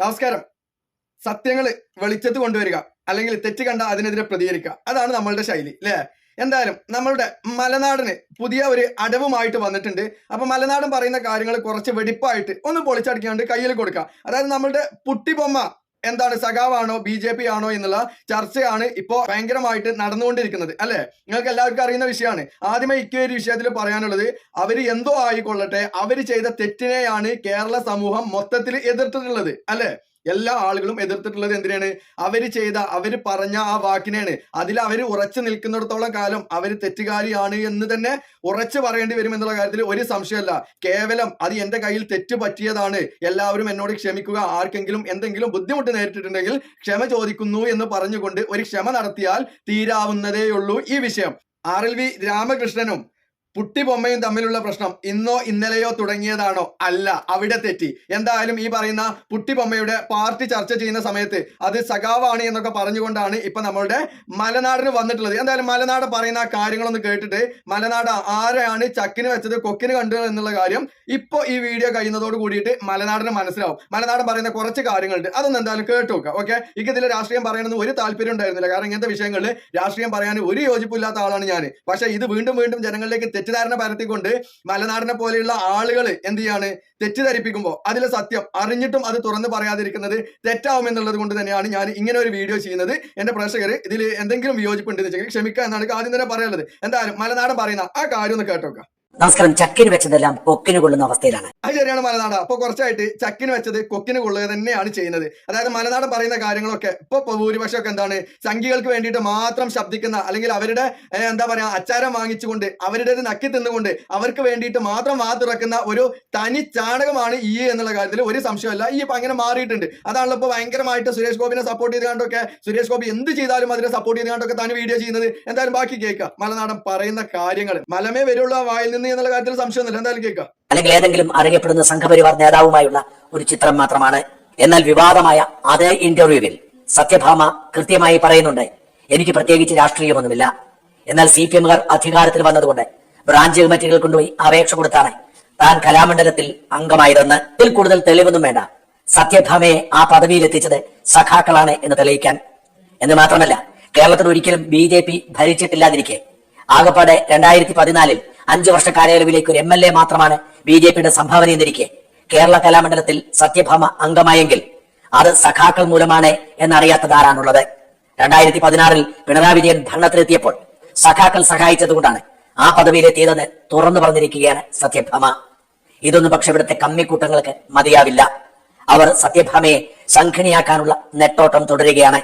നമസ്കാരം. സത്യങ്ങൾ വെളിച്ചത്ത് കൊണ്ടുവരിക അല്ലെങ്കിൽ തെറ്റ് കണ്ട അതിനെതിരെ പ്രതികരിക്കുക. അതാണ് നമ്മളുടെ ശൈലി അല്ലേ എന്തായാലും നമ്മളുടെ മലനാടിന് പുതിയ ഒരു അടവുമായിട്ട് വന്നിട്ടുണ്ട്. അപ്പൊ മലനാടൻ പറയുന്ന കാര്യങ്ങൾ കുറച്ച് വെടിപ്പായിട്ട് ഒന്ന് പൊളിച്ചടിക്കാണ്ട് കയ്യിൽ കൊടുക്കുക. അതായത് നമ്മളുടെ പുട്ടിബൊമ്മ എന്താണ് സഖാവാണോ ബി ജെ പി ആണോ എന്നുള്ള ചർച്ചയാണ് ഇപ്പോൾ ഭയങ്കരമായിട്ട് നടന്നുകൊണ്ടിരിക്കുന്നത് അല്ലെ? നിങ്ങൾക്ക് എല്ലാവർക്കും അറിയുന്ന വിഷയമാണ്. ആദ്യമേ ഇക്ക ഒരു വിഷയത്തിൽ പറയാനുള്ളത് അവർ എന്തോ ആയിക്കൊള്ളട്ടെ അവർ ചെയ്ത തെറ്റിനെയാണ് കേരള സമൂഹം മൊത്തത്തിൽ എതിർത്തിട്ടുള്ളത് അല്ലെ? എല്ലാ ആളുകളും എതിർത്തിട്ടുള്ളത് എന്തിനാണ്? അവർ ചെയ്ത അവർ പറഞ്ഞ ആ വാക്കിനെയാണ്. അതിൽ അവർ ഉറച്ചു നിൽക്കുന്നിടത്തോളം കാലം അവർ തെറ്റുകാരിയാണ് എന്ന് തന്നെ ഉറച്ചു പറയേണ്ടി വരും എന്നുള്ള കാര്യത്തിൽ ഒരു സംശയമല്ല. കേവലം അത് എന്റെ കയ്യിൽ തെറ്റ് പറ്റിയതാണ്. എല്ലാവരും എന്നോട് ക്ഷമിക്കുക. ആർക്കെങ്കിലും എന്തെങ്കിലും ബുദ്ധിമുട്ട് നേരിട്ടിട്ടുണ്ടെങ്കിൽ ക്ഷമ ചോദിക്കുന്നു എന്ന് പറഞ്ഞുകൊണ്ട് ഒരു ക്ഷമ നടത്തിയാൽ തീരാവുന്നതേയുള്ളൂ ഈ വിഷയം. ആർ എൽ വി രാമകൃഷ്ണനും പുട്ടിബൊമ്മയും തമ്മിലുള്ള പ്രശ്നം ഇന്നോ ഇന്നലെയോ തുടങ്ങിയതാണോ? അല്ല അവിടെ തെറ്റി. എന്തായാലും ഈ പറയുന്ന പുട്ടിബൊമ്മയുടെ പാർട്ടി ചർച്ച ചെയ്യുന്ന സമയത്ത് അത് സഖാവാണ് എന്നൊക്കെ പറഞ്ഞുകൊണ്ടാണ് ഇപ്പൊ നമ്മളുടെ മലനാടിന് വന്നിട്ടുള്ളത്. എന്തായാലും മലനാട് പറയുന്ന കാര്യങ്ങളൊന്ന് കേട്ടിട്ട് മലനാട് ആരെയാണ് ചക്കിന് വെച്ചത് കൊക്കിന് കണ്ടു എന്നുള്ള കാര്യം ഇപ്പൊ ഈ വീഡിയോ കഴിയുന്നതോട് കൂടിയിട്ട് മലനാടിന് മനസ്സിലാവും. മലനാട് പറയുന്ന കുറച്ച് കാര്യങ്ങളുണ്ട്. അതൊന്നും എന്തായാലും കേട്ടു നോക്കുക ഓക്കെ എനിക്ക് ഇതിൽ രാഷ്ട്രീയം പറയണമെന്ന് ഒരു താല്പര്യം ഉണ്ടായിരുന്നില്ല കാരണം ഇങ്ങനത്തെ വിഷയങ്ങളിൽ രാഷ്ട്രീയം പറയാൻ ഒരു യോജിപ്പില്ലാത്ത ആളാണ് ഞാൻ പക്ഷെ ഇത് വീണ്ടും വീണ്ടും ജനങ്ങളിലേക്ക് തെറ്റിദ്ധാരണ പരത്തിക്കൊണ്ട് മലനാടിനെ പോലെയുള്ള ആളുകൾ എന്ത് ചെയ്യാണ്? തെറ്റിദ്ധരിപ്പിക്കുമ്പോൾ അതിലെ സത്യം അറിഞ്ഞിട്ടും അത് തുറന്ന് പറയാതിരിക്കുന്നത് തെറ്റാവും എന്നുള്ളത് കൊണ്ട് തന്നെയാണ് ഞാൻ ഇങ്ങനെ ഒരു വീഡിയോ ചെയ്യുന്നത്. എന്റെ പ്രേക്ഷകർ ഇതിൽ എന്തെങ്കിലും വിയോജിപ്പുണ്ടെന്ന് വെച്ചെങ്കിൽ ക്ഷമിക്കുക എന്നാണ് ആദ്യം തന്നെ പറയാനുള്ളത്. എന്തായാലും മലനാടൻ പറയുന്ന ആ കാര്യം ഒന്ന് കേട്ടോക്കാം. നമസ്കാരം. ചക്കിന് വെച്ചതെല്ലാം കൊക്കിന് കൊള്ളുന്ന അവസ്ഥയിലാണ്. അത് ശരിയാണ് മലനാട്. അപ്പൊ കുറച്ചായിട്ട് ചക്കിന് വെച്ചത് കൊക്കിന് കൊള്ളുക തന്നെയാണ് ചെയ്യുന്നത്. അതായത് മലനാട് പറയുന്ന കാര്യങ്ങളൊക്കെ ഇപ്പൊ ഭൂരിപക്ഷം ഭൂരിപക്ഷമൊക്കെ എന്താണ്? സംഖ്യകൾക്ക് വേണ്ടിയിട്ട് മാത്രം ശബ്ദിക്കുന്ന അല്ലെങ്കിൽ അവരുടെ എന്താ പറയാ അച്ചാരം വാങ്ങിച്ചുകൊണ്ട് അവരുടേത് നക്കി തിന്നുകൊണ്ട് അവർക്ക് വേണ്ടിയിട്ട് മാത്രം വാതുറക്കുന്ന ഒരു തനി ചാണകമാണ് ഈ എന്നുള്ള കാര്യത്തിൽ ഒരു സംശയമല്ല. ഈ ഇപ്പൊ അങ്ങനെ മാറിയിട്ടുണ്ട്. അതാണല്ലോ ഇപ്പൊ ഭയങ്കരമായിട്ട് സുരേഷ് ഗോപിനെ സപ്പോർട്ട് ചെയ്ത് കണ്ടൊക്കെ സുരേഷ് ഗോപി എന്ത് ചെയ്താലും അതിനെ സപ്പോർട്ട് ചെയ്ത് കണ്ടൊക്കെ താൻ വീഡിയോ ചെയ്യുന്നത്. എന്തായാലും ബാക്കി കേൾക്കുക മലനാടൻ പറയുന്ന കാര്യങ്ങൾ. മലമേ വരുള്ള വായിൽ നിന്ന് എന്നുള്ള കാര്യത്തിൽ സംശയമൊന്നുമില്ല. എന്തായാലും കേൾക്കാം. അല്ലെങ്കിൽ ഏതെങ്കിലും അറിയപ്പെടുന്ന സംഘപരിവാർ നേതാവുമായുള്ള ഒരു ചിത്രം മാത്രമാണ്. എന്നാൽ വിവാദമായ അതേ ഇന്റർവ്യൂവിൽ സത്യഭാമ കൃത്യമായി പറയുന്നുണ്ട്. എനിക്ക് പ്രത്യേകിച്ച് രാഷ്ട്രീയമൊന്നുമില്ല. എന്നാൽ സി പി എമ്മുകാർ അധികാരത്തിൽ വന്നതുകൊണ്ട് ബ്രാഞ്ച് കമ്മിറ്റികൾ കൊണ്ടുപോയി അപേക്ഷ കൊടുത്താണ്. താൻ കലാമണ്ഡലത്തിൽ അംഗമായതെന്ന് ഇതിൽ കൂടുതൽ തെളിവൊന്നും വേണ്ട. സത്യഭാമയെ ആ പദവിയിൽ എത്തിച്ചത് സഖാക്കളാണ് എന്ന് തെളിയിക്കാൻ. എന്ന് മാത്രമല്ല കേരളത്തിൽ ഒരിക്കലും ബി ജെ പി ഭരിച്ചിട്ടില്ലാതിരിക്കെ. ആകപ്പാടെ രണ്ടായിരത്തി പതിനാലിൽ അഞ്ചു വർഷ കാലയളവിലേക്ക് ഒരു എം എൽ എ മാത്രമാണ് ബി ജെ പിയുടെ സംഭാവന എന്നിരിക്കെ. കേരള കലാമണ്ഡലത്തിൽ സത്യഭാമ അംഗമായെങ്കിൽ അത് സഖാക്കൾ മൂലമാണ് എന്നറിയാത്തതാരാണുള്ളത് രണ്ടായിരത്തി പതിനാറിൽ പിണറായി വിജയൻ ഭരണത്തിലെത്തിയപ്പോൾ സഖാക്കൾ സഹായിച്ചതുകൊണ്ടാണ് ആ പദവിയിലെത്തിയതെന്ന് തുറന്നു പറഞ്ഞിരിക്കുകയാണ് സത്യഭാമ. ഇതൊന്നും പക്ഷെ ഇവിടുത്തെ കമ്മിക്കൂട്ടങ്ങൾക്ക് മതിയാവില്ല. അവർ സത്യഭാമയെ സംഘിണിയാക്കാനുള്ള നെട്ടോട്ടം തുടരുകയാണ്.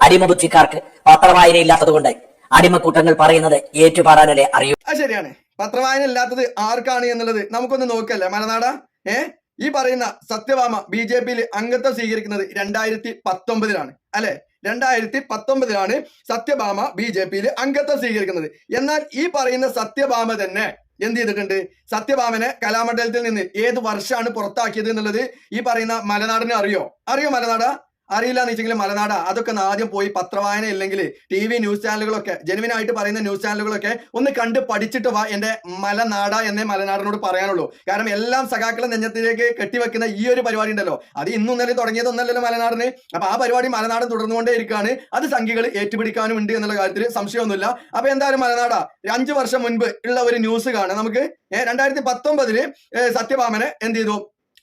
അടിമബുദ്ധിക്കാർക്ക് പത്രവായനയില്ലാത്തതുകൊണ്ട് അടിമക്കൂട്ടങ്ങൾ പറയുന്നത് ഏറ്റുപാടാനല്ലേ അറിയൂ. ശരിയാണ്. പത്രവായന ഇല്ലാത്തത് ആർക്കാണ് എന്നുള്ളത് നമുക്കൊന്ന് നോക്കല്ലേ മലനാട? ഏ? ഈ പറയുന്ന സത്യവാമ ബി ജെ പിയിൽ അംഗത്വം സ്വീകരിക്കുന്നത് രണ്ടായിരത്തി പത്തൊമ്പതിലാണ് അല്ലെ? രണ്ടായിരത്തി പത്തൊമ്പതിലാണ് സത്യഭാമ ബി ജെ പിയിൽ അംഗത്വം സ്വീകരിക്കുന്നത്. എന്നാൽ ഈ പറയുന്ന സത്യഭാമ തന്നെ എന്ത് ചെയ്തിട്ടുണ്ട്? സത്യഭാമനെ കലാമണ്ഡലത്തിൽ നിന്ന് ഏത് വർഷമാണ് പുറത്താക്കിയത് എന്നുള്ളത് ഈ പറയുന്ന മലനാടിനെ അറിയോ? അറിയോ മലനാട? അറിയില്ല എന്ന് വെച്ചെങ്കിൽ മലനാട അതൊക്കെ ആദ്യം പോയി പത്രവായന ഇല്ലെങ്കിൽ ടി വി ന്യൂസ് ചാനലുകളൊക്കെ ജനുവിനായിട്ട് പറയുന്ന ന്യൂസ് ചാനലുകളൊക്കെ ഒന്ന് കണ്ട് പഠിച്ചിട്ട് വാ എന്റെ മലനാട എന്നേ മലനാടിനോട് പറയാനുള്ളൂ. കാരണം എല്ലാം സഖാക്കളെ നെഞ്ഞത്തിലേക്ക് കെട്ടിവെക്കുന്ന ഈ ഒരു പരിപാടി ഉണ്ടല്ലോ. അത് ഇന്നും ഇന്നലെ തുടങ്ങിയതൊന്നല്ലല്ലോ മലനാടിന്. അപ്പൊ ആ പരിപാടി മലനാടൻ തുടർന്നുകൊണ്ടേ ഇരിക്കുകയാണ് അത് സംഖ്യകൾ ഏറ്റുപിടിക്കാനും ഉണ്ട് എന്നുള്ള കാര്യത്തിൽ സംശയമൊന്നുമില്ല. അപ്പൊ എന്തായാലും മലനാട അഞ്ചു വർഷം മുൻപ് ഉള്ള ഒരു ന്യൂസ് കാണാം. നമുക്ക് രണ്ടായിരത്തി പത്തൊമ്പതിൽ സത്യഭാമനെ എന്ത് ചെയ്തു?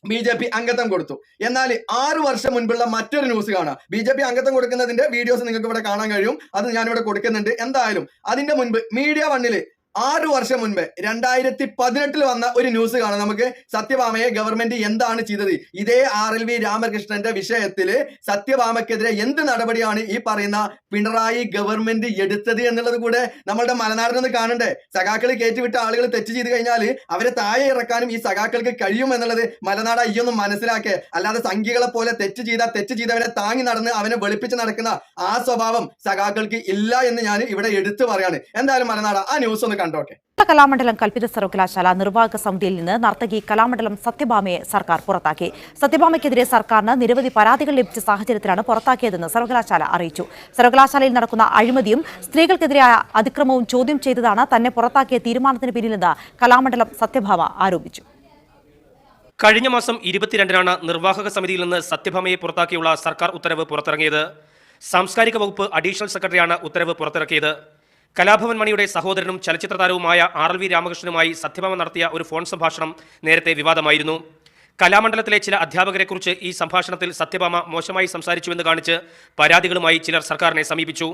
ബി ജെ പി അംഗത്വം കൊടുത്തു. എന്നാൽ ആറു വർഷം മുൻപുള്ള മറ്റൊരു ന്യൂസ് കാണാം. ബി ജെ പി അംഗത്വം കൊടുക്കുന്നതിന്റെ വീഡിയോസ് നിങ്ങൾക്ക് ഇവിടെ കാണാൻ കഴിയും. അത് ഞാനിവിടെ കൊടുക്കുന്നുണ്ട്. എന്തായാലും അതിന്റെ മുൻപ് മീഡിയ വണ്ണിൽ ആറു വർഷം മുൻപ് രണ്ടായിരത്തി പതിനെട്ടിൽ വന്ന ഒരു ന്യൂസ് കാണാം. നമുക്ക് സത്യഭാമയെ ഗവൺമെന്റ് എന്താണ് ചെയ്തത്? ഇതേ ആർ എൽ വി രാമകൃഷ്ണന്റെ വിഷയത്തിൽ സത്യഭാമയ്ക്കെതിരെ എന്ത് നടപടിയാണ് ഈ പറയുന്ന പിണറായി ഗവൺമെന്റ് എടുത്തത് എന്നുള്ളത് കൂടെ നമ്മളുടെ മലനാടിനൊന്ന് കാണണ്ടേ? സഖാക്കൾ കയറ്റിവിട്ട ആളുകൾ തെറ്റ് ചെയ്ത് കഴിഞ്ഞാൽ അവരെ താഴെ ഇറക്കാനും ഈ സഖാക്കൾക്ക് കഴിയും എന്നുള്ളത് മലനാട് അയ്യൊന്നും മനസ്സിലാക്കേ. അല്ലാതെ സംഖ്യകളെ പോലെ തെറ്റ് ചെയ്ത തെറ്റ് ചെയ്തവനെ താങ്ങി നടന്ന് അവനെ വെളുപ്പിച്ച് നടക്കുന്ന ആ സ്വഭാവം സഖാക്കൾക്ക് ഇല്ല എന്ന് ഞാൻ ഇവിടെ എടുത്തു പറയാണ്. എന്തായാലും മലനാട് ആ ന്യൂസ് ഒന്ന് കണ്ടോട്ടെ. കലാമണ്ഡലം കൽപ്പിത സർവകലാശാല നിർവാഹക സമിതിയിൽ നിന്ന് നർത്തകി കലാമണ്ഡലം സത്യഭാമയെ സർക്കാർ പുറത്താക്കി. സത്യഭാമയ്ക്കെതിരെ സർക്കാരിന് നിരവധി പരാതികൾ ലഭിച്ച സാഹചര്യത്തിലാണ് പുറത്താക്കിയതെന്ന് സർവകലാശാല അറിയിച്ചു. സർവകലാശാലയിൽ നടക്കുന്ന അഴിമതിയും സ്ത്രീകൾക്കെതിരായ അതിക്രമവും ചോദ്യം ചെയ്തതാണ് തന്നെ പുറത്താക്കിയ തീരുമാനത്തിന് പിന്നിലെന്ന് കലാമണ്ഡലം സത്യഭാമ ആരോപിച്ചു. കഴിഞ്ഞ മാസം ഇരുപത്തിരണ്ടിനാണ് നിർവാഹക സമിതിയിൽ നിന്ന് സത്യഭാമയെ പുറത്താക്കിയുള്ള സർക്കാർ ഉത്തരവ് പുറത്തിറങ്ങിയത്. സാംസ്കാരിക വകുപ്പ് അഡീഷണൽ സെക്രട്ടറിയാണ് ഉത്തരവ് പുറത്തിറക്കിയത്. കലാഭവൻ മണിയുടെ സഹോദരനും ചലച്ചിത്ര താരവുമായ ആർ എൽ വി രാമകൃഷ്ണനുമായി സത്യഭാമ നടത്തിയ ഒരു ഫോൺ സംഭാഷണം നേരത്തെ വിവാദമായിരുന്നു. കലാമണ്ഡലത്തിലെ ചില അധ്യാപകരെക്കുറിച്ച് ഈ സംഭാഷണത്തിൽ സത്യഭാമ മോശമായി സംസാരിച്ചുവെന്ന് കാണിച്ച് പരാതികളുമായി ചിലർ സർക്കാരിനെ സമീപിച്ചു.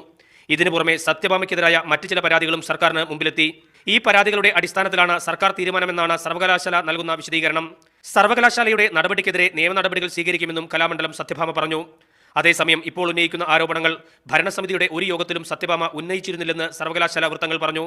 ഇതിനു പുറമെ സത്യഭാമയ്ക്കെതിരായ മറ്റ് ചില പരാതികളും സർക്കാരിന് മുമ്പിലെത്തി. ഈ പരാതികളുടെ അടിസ്ഥാനത്തിലാണ് സർക്കാർ തീരുമാനമെന്നാണ് സർവകലാശാല നൽകുന്ന വിശദീകരണം. സർവകലാശാലയുടെ നടപടിക്കെതിരെ നിയമ നടപടികൾ സ്വീകരിക്കുമെന്നും കലാമണ്ഡലം സത്യഭാമ പറഞ്ഞു. അതേസമയം ഇപ്പോൾ ഉന്നയിക്കുന്ന ആരോപണങ്ങൾ ഭരണസമിതിയുടെ ഒരു യോഗത്തിലും സത്യഭാമ ഉന്നയിച്ചിരുന്നില്ലെന്ന് സർവകലാശാല വൃത്തങ്ങൾ പറഞ്ഞു.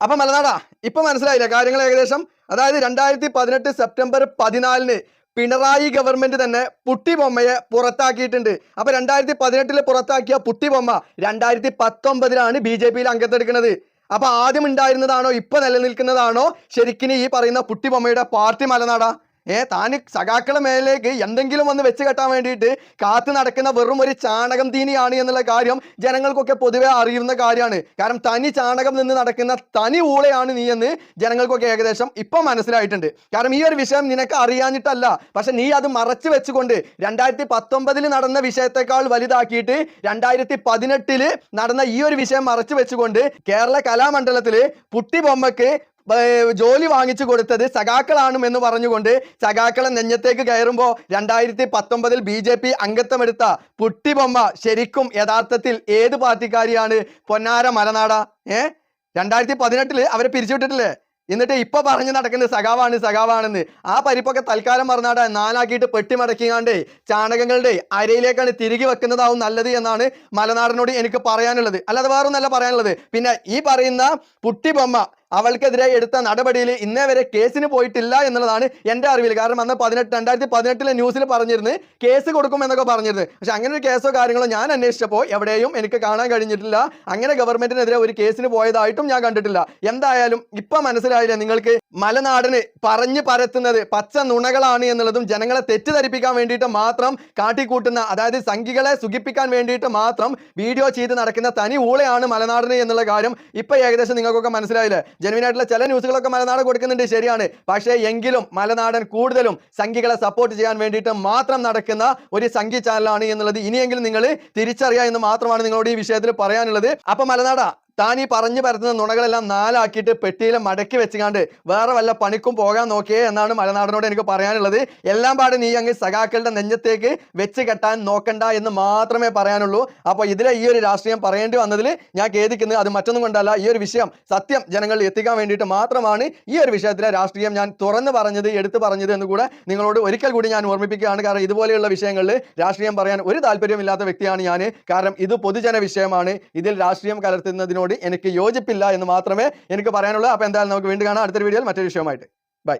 അപ്പൊ മലനാടാ ഇപ്പൊ മനസ്സിലായില്ല? കാര്യങ്ങൾ ഏകദേശം അതായത് രണ്ടായിരത്തി പതിനെട്ട് സെപ്റ്റംബർ പതിനാലിന് പിണറായി ഗവൺമെന്റ് തന്നെ പുട്ടിബൊമ്മയെ പുറത്താക്കിയിട്ടുണ്ട്. അപ്പൊ രണ്ടായിരത്തി പതിനെട്ടിൽ പുറത്താക്കിയ പുട്ടിബൊമ്മ രണ്ടായിരത്തി പത്തൊമ്പതിലാണ് ബി ജെ പിയിൽ അംഗത്തെടുക്കുന്നത്. അപ്പൊ ആദ്യം ഉണ്ടായിരുന്നതാണോ ഇപ്പൊ നിലനിൽക്കുന്നതാണോ? ശരിക്കും ഈ പറയുന്ന പുട്ടിബൊമ്മയുടെ പാർട്ടി മലനാടാ. ഏ താന് സഖാക്കളെ മേലേക്ക് എന്തെങ്കിലും വന്ന് വെച്ച് കെട്ടാൻ വേണ്ടിയിട്ട് കാത്തു നടക്കുന്ന വെറും ഒരു ചാണകം തീനിയാണ് എന്നുള്ള കാര്യം ജനങ്ങൾക്കൊക്കെ പൊതുവെ അറിയുന്ന കാര്യമാണ്. കാരണം തനി ചാണകം നിന്ന് നടക്കുന്ന തനി ഊളയാണ് നീ എന്ന് ജനങ്ങൾക്കൊക്കെ ഏകദേശം ഇപ്പം മനസ്സിലായിട്ടുണ്ട്. കാരണം ഈ ഒരു വിഷയം നിനക്ക് അറിയാഞ്ഞിട്ടല്ല. പക്ഷെ നീ അത് മറച്ചു വെച്ചുകൊണ്ട് രണ്ടായിരത്തി പത്തൊമ്പതിൽ നടന്ന വിഷയത്തെക്കാൾ വലുതാക്കിയിട്ട് രണ്ടായിരത്തി പതിനെട്ടിൽ നടന്ന ഈ ഒരു വിഷയം മറച്ചു വെച്ചുകൊണ്ട് കേരള കലാമണ്ഡലത്തിൽ പുട്ടി ബൊമ്മക്ക് ഏർ ജോലി വാങ്ങിച്ചു കൊടുത്തത് സഖാക്കളാണ് എന്ന് പറഞ്ഞുകൊണ്ട് സഖാക്കളെ നെഞ്ഞത്തേക്ക് കയറുമ്പോൾ രണ്ടായിരത്തി പത്തൊമ്പതിൽ ബി ജെ പി അംഗത്വമെടുത്ത പുട്ടിബൊമ്മ ശരിക്കും യഥാർത്ഥത്തിൽ ഏത് പാർട്ടിക്കാരിയാണ്? പൊന്നാര മലനാട. ഏ? രണ്ടായിരത്തി പതിനെട്ടിൽ അവരെ പിരിച്ചുവിട്ടിട്ടില്ലേ? എന്നിട്ട് ഇപ്പൊ പറഞ്ഞു നടക്കുന്നത് സഖാവാണ് സഖാവാണെന്ന്. ആ പരിപ്പൊക്കെ തൽക്കാലം പറഞ്ഞാട നാലാക്കിയിട്ട് പെട്ടി മടക്കിയാണ്ട് ചാണകങ്ങളുടെ അരയിലേക്കാണ് തിരികെ വെക്കുന്നതാവും നല്ലത് എന്നാണ് മലനാടിനോട് എനിക്ക് പറയാനുള്ളത്. അല്ലാതെ വേറൊന്നല്ല പറയാനുള്ളത്. പിന്നെ ഈ പറയുന്ന പുട്ടിബൊമ്മ അവൾക്കെതിരെ എടുത്ത നടപടിയിൽ ഇന്നേ വരെ കേസിന് പോയിട്ടില്ല എന്നുള്ളതാണ് എന്റെ അറിവിൽ. കാരണം അന്ന് പതിനെട്ട് രണ്ടായിരത്തി പതിനെട്ടിലെ ന്യൂസിൽ പറഞ്ഞിരുന്നു കേസ് കൊടുക്കും എന്നൊക്കെ പറഞ്ഞിരുന്നു. പക്ഷെ അങ്ങനെ ഒരു കേസോ കാര്യങ്ങളോ ഞാൻ അന്വേഷിച്ചപ്പോൾ എവിടെയും എനിക്ക് കാണാൻ കഴിഞ്ഞിട്ടില്ല. അങ്ങനെ ഗവൺമെന്റിനെതിരെ ഒരു കേസിന് പോയതായിട്ടും ഞാൻ കണ്ടിട്ടില്ല. എന്തായാലും ഇപ്പം മനസ്സിലായില്ല നിങ്ങൾക്ക് മലനാടിന് പറഞ്ഞു പരത്തുന്നത് പച്ച നുണകളാണ് എന്നുള്ളതും ജനങ്ങളെ തെറ്റിദ്ധരിപ്പിക്കാൻ വേണ്ടിയിട്ട് മാത്രം കാട്ടിക്കൂട്ടുന്ന അതായത് സംഖികളെ സുഖിപ്പിക്കാൻ വേണ്ടിയിട്ട് മാത്രം വീഡിയോ ചെയ്ത് നടക്കുന്ന തനി ഊളയാണ് മലനാടിന് എന്നുള്ള കാര്യം ഇപ്പം ഏകദേശം നിങ്ങൾക്കൊക്കെ മനസ്സിലായില്ലേ? ജെനുവിൻ ആയിട്ടുള്ള ചില ന്യൂസുകളൊക്കെ മലനാട് കൊടുക്കുന്നുണ്ട് ശരിയാണ്. പക്ഷേ എങ്കിലും മലനാടൻ കൂടുതലും സംഖ്യകളെ സപ്പോർട്ട് ചെയ്യാൻ വേണ്ടിയിട്ട് മാത്രം നടക്കുന്ന ഒരു സംഖ്യ ചാനലാണ് എന്നുള്ളത് ഇനിയെങ്കിലും നിങ്ങൾ തിരിച്ചറിയുക എന്ന് മാത്രമാണ് നിങ്ങളോട് ഈ വിഷയത്തിൽ പറയാനുള്ളത്. അപ്പൊ മലനാടാ താൻ ഈ പറഞ്ഞു പരത്തുന്ന നുണകളെല്ലാം നാലാക്കിയിട്ട് പെട്ടിയിൽ മടക്കി വെച്ചുകാണ്ട് വേറെ വല്ല പണിക്കും പോകാൻ നോക്കിയേ എന്നാണ് മലനാടിനോട് എനിക്ക് പറയാനുള്ളത്. എല്ലാം പാട് നീ അങ്ങ് സഖാക്കളുടെ നെഞ്ചത്തേക്ക് വെച്ച് കെട്ടാൻ നോക്കണ്ട എന്ന് മാത്രമേ പറയാനുള്ളൂ. അപ്പോൾ ഇതിലെ ഈ ഒരു രാഷ്ട്രീയം പറയേണ്ടി വന്നതിൽ ഞാൻ ഖേദിക്കുന്നത് അത് മറ്റൊന്നും കൊണ്ടല്ല. ഈ ഒരു വിഷയം സത്യം ജനങ്ങളിൽ എത്തിക്കാൻ വേണ്ടിയിട്ട് മാത്രമാണ് ഈ ഒരു വിഷയത്തിലെ രാഷ്ട്രീയം ഞാൻ തുറന്നു പറഞ്ഞത് എടുത്തു പറഞ്ഞത് എന്ന് കൂടെ നിങ്ങളോട് ഒരിക്കൽ കൂടി ഞാൻ ഓർമ്മിപ്പിക്കുകയാണ്. കാരണം ഇതുപോലെയുള്ള വിഷയങ്ങളിൽ രാഷ്ട്രീയം പറയാൻ ഒരു താല്പര്യമില്ലാത്ത വ്യക്തിയാണ് ഞാൻ കാരണം ഇത് പൊതുജന വിഷയമാണ്. ഇതിൽ രാഷ്ട്രീയം കലർത്തുന്നതിനോട് എനിക്ക് യോജിപ്പില്ല എന്ന് മാത്രമേ എനിക്ക് പറയാനുള്ളൂ. അപ്പോൾ എന്തായാലും നമുക്ക് വീണ്ടും കാണാം. അടുത്തൊരു വീഡിയോയിൽ മറ്റൊരു വിഷയവുമായിട്ട്. ബൈ